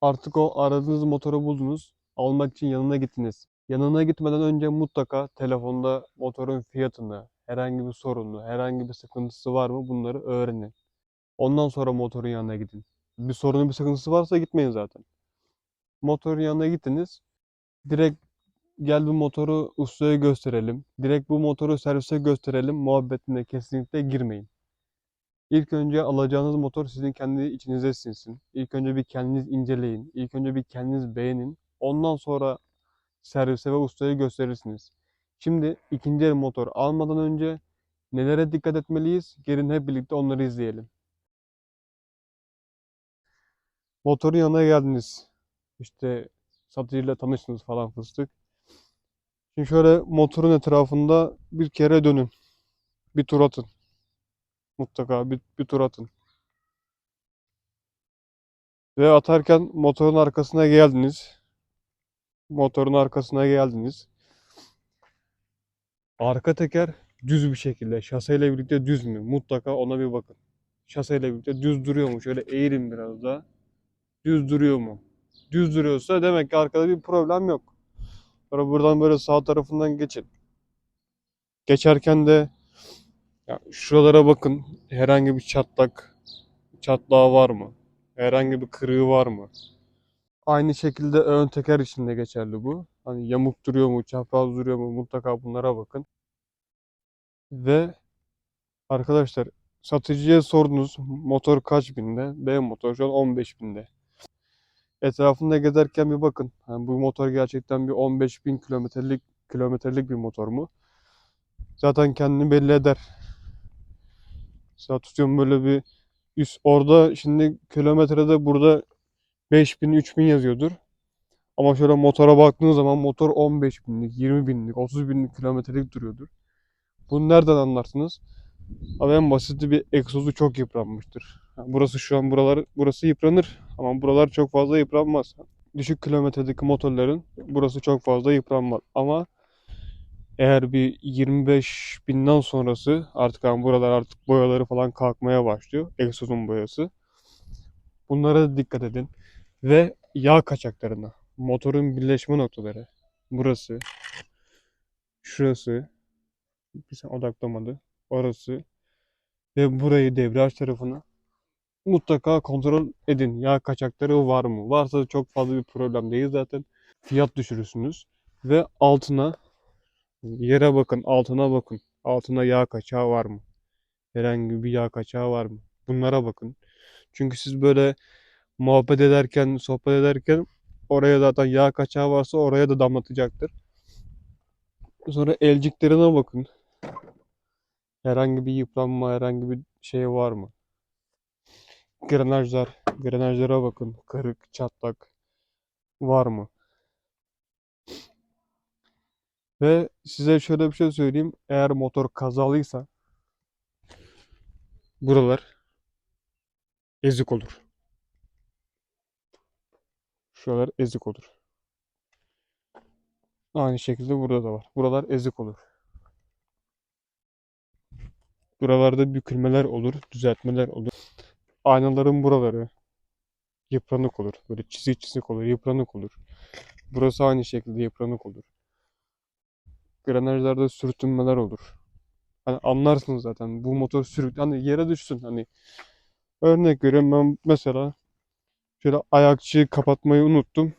Artık o aradığınız motoru buldunuz. Almak için yanına gittiniz. Yanına gitmeden önce mutlaka telefonda motorun fiyatını, herhangi bir sorunu, herhangi bir sıkıntısı var mı bunları öğrenin. Ondan sonra motorun yanına gidin. Bir sorunu, bir sıkıntısı varsa gitmeyin zaten. Motorun yanına gittiniz. Direkt gel bu motoru ustaya gösterelim. Direkt bu motoru servise gösterelim. Muhabbetine kesinlikle girmeyin. İlk önce alacağınız motor sizin kendi içinize sinsin. İlk önce bir kendiniz inceleyin. İlk önce bir kendiniz beğenin. Ondan sonra servise ve ustaya gösterirsiniz. Şimdi ikinci el motor almadan önce nelere dikkat etmeliyiz? Gelin hep birlikte onları izleyelim. Motorun yanına geldiniz. İşte satıcıyla tanıştınız falan fıstık. Şimdi şöyle motorun etrafında bir kere dönün. Bir tur atın. Mutlaka bir, bir tur atın. Ve atarken motorun arkasına geldiniz. Motorun arkasına geldiniz. Arka teker düz bir şekilde şaseyle birlikte düz mü? Mutlaka ona bir bakın. Şaseyle birlikte düz duruyor mu? Şöyle eğilin biraz da. Düz duruyor mu? Düz duruyorsa demek ki arkada bir problem yok. Sonra buradan böyle sağ tarafından geçin. Geçerken de ya şuralara bakın. Herhangi bir çatlak, çatlağı var mı? Herhangi bir kırığı var mı? Aynı şekilde ön teker için de geçerli bu. Hani yamuk duruyor mu, çapraz duruyor mu mutlaka bunlara bakın. Ve arkadaşlar satıcıya sordunuz motor kaç binde? Benim motor şu an 15 binde. Etrafında gezerken bir bakın. Hani bu motor gerçekten bir 15 bin kilometrelik kilometrelik bir motor mu? Zaten kendini belli eder. Mesela tutuyorum böyle bir üst orada şimdi kilometrede burada 5000 3000 yazıyordur. Ama şöyle motora baktığınız zaman motor 15 binlik, 20 binlik, 30 binlik kilometrelik duruyordur. Bunu nereden anlarsınız? Abi en basiti bir egzozu çok yıpranmıştır. Ha, Burası şu an buralar burası yıpranır ama buralar çok fazla yıpranmaz. Düşük kilometredeki motorların burası çok fazla yıpranmaz. Ama eğer bir 25 binden sonrası artık hani buralar artık boyaları falan kalkmaya başlıyor. Egzozun boyası. Bunlara da dikkat edin. Ve yağ kaçaklarına. Motorun birleşme noktaları. Burası. Şurası. Bir sen odaklamadı. Orası. Ve burayı debriyaj tarafını mutlaka kontrol edin. Yağ kaçakları var mı? Varsa çok fazla bir problem değil zaten. Fiyat düşürürsünüz. Ve altına yere bakın, altına bakın. Altına yağ kaçağı var mı? Herhangi bir yağ kaçağı var mı? Bunlara bakın. Çünkü siz böyle muhabbet ederken, sohbet ederken oraya zaten yağ kaçağı varsa oraya da damlatacaktır. Sonra elciklerine bakın. Herhangi bir yıpranma, herhangi bir şey var mı? Grenajlar, grenajlara bakın. Kırık, çatlak var mı? Ve size şöyle bir şey söyleyeyim. Eğer motor kazalıysa buralar ezik olur. Şuralar ezik olur. Aynı şekilde burada da var. Buralar ezik olur. Buralarda bükülmeler olur, düzeltmeler olur. Aynaların buraları yıpranık olur. Böyle çizik çizik olur, yıpranık olur. Burası aynı şekilde yıpranık olur. Grenajlarda sürtünmeler olur. Hani anlarsınız zaten bu motor sürük hani yere düşsün hani örnek veriyorum ben mesela şöyle ayakçıyı kapatmayı unuttum.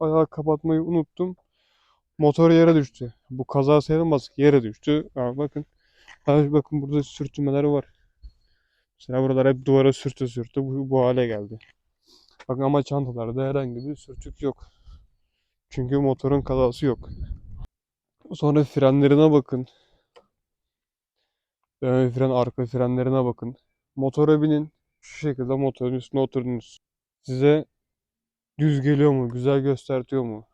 Ayağı kapatmayı unuttum. Motor yere düştü. Bu kaza sayılmaz yere düştü. Ha, bakın. Bakın burada sürtünmeler var. Mesela buralar hep duvara sürtü sürtü bu, bu hale geldi. Bakın ama çantalarda herhangi bir sürtük yok. Çünkü motorun kazası yok. Sonra frenlerine bakın. Ön fren, arka frenlerine bakın. Motora binin. Şu şekilde motorun üstüne oturdunuz. Size düz geliyor mu? Güzel göstertiyor mu?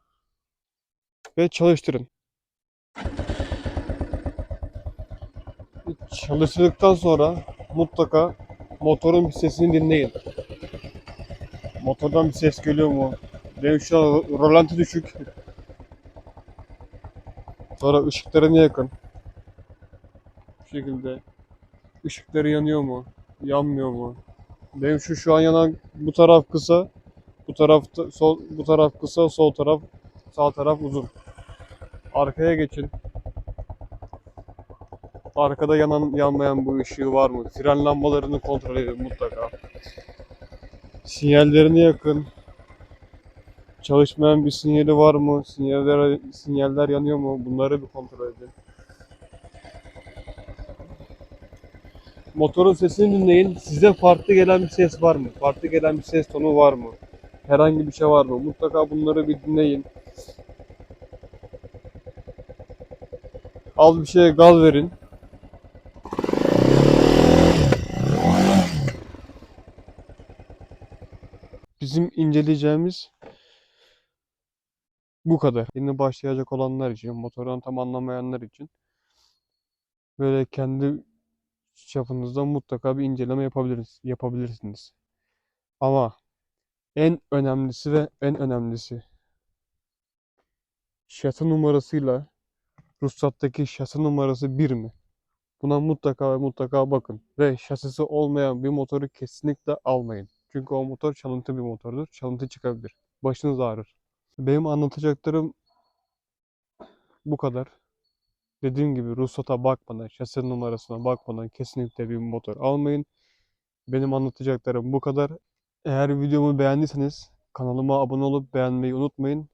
Ve çalıştırın. Çalıştırdıktan sonra mutlaka motorun bir sesini dinleyin. Motordan bir ses geliyor mu? Benim şu an rolanti düşük. Sonra ışıklarını yakın. Bu şekilde. Işıkları yanıyor mu? Yanmıyor mu? Benim şu şu an yanan bu taraf kısa. Bu taraf sol bu taraf kısa, sol taraf sağ taraf uzun. Arkaya geçin. Arkada yanan yanmayan bu ışığı var mı? Fren lambalarını kontrol edin mutlaka. Sinyallerini yakın. Çalışmayan bir sinyali var mı? Sinyaller sinyaller yanıyor mu? Bunları bir kontrol edin. Motorun sesini dinleyin. Size farklı gelen bir ses var mı? Farklı gelen bir ses tonu var mı? Herhangi bir şey var mı? Mutlaka bunları bir dinleyin. Az bir şeye gaz verin. Bizim inceleyeceğimiz bu kadar. Yeni başlayacak olanlar için, motordan tam anlamayanlar için böyle kendi çapınızda mutlaka bir inceleme yapabiliriz, yapabilirsiniz. Ama en önemlisi ve en önemlisi şasi numarasıyla ruhsattaki şasi numarası bir mi? Buna mutlaka ve mutlaka bakın. Ve şasisi olmayan bir motoru kesinlikle almayın. Çünkü o motor çalıntı bir motordur. Çalıntı çıkabilir. Başınız ağrır. Benim anlatacaklarım bu kadar. Dediğim gibi ruhsata bakmadan, şasi numarasına bakmadan kesinlikle bir motor almayın. Benim anlatacaklarım bu kadar. Eğer videomu beğendiyseniz kanalıma abone olup beğenmeyi unutmayın.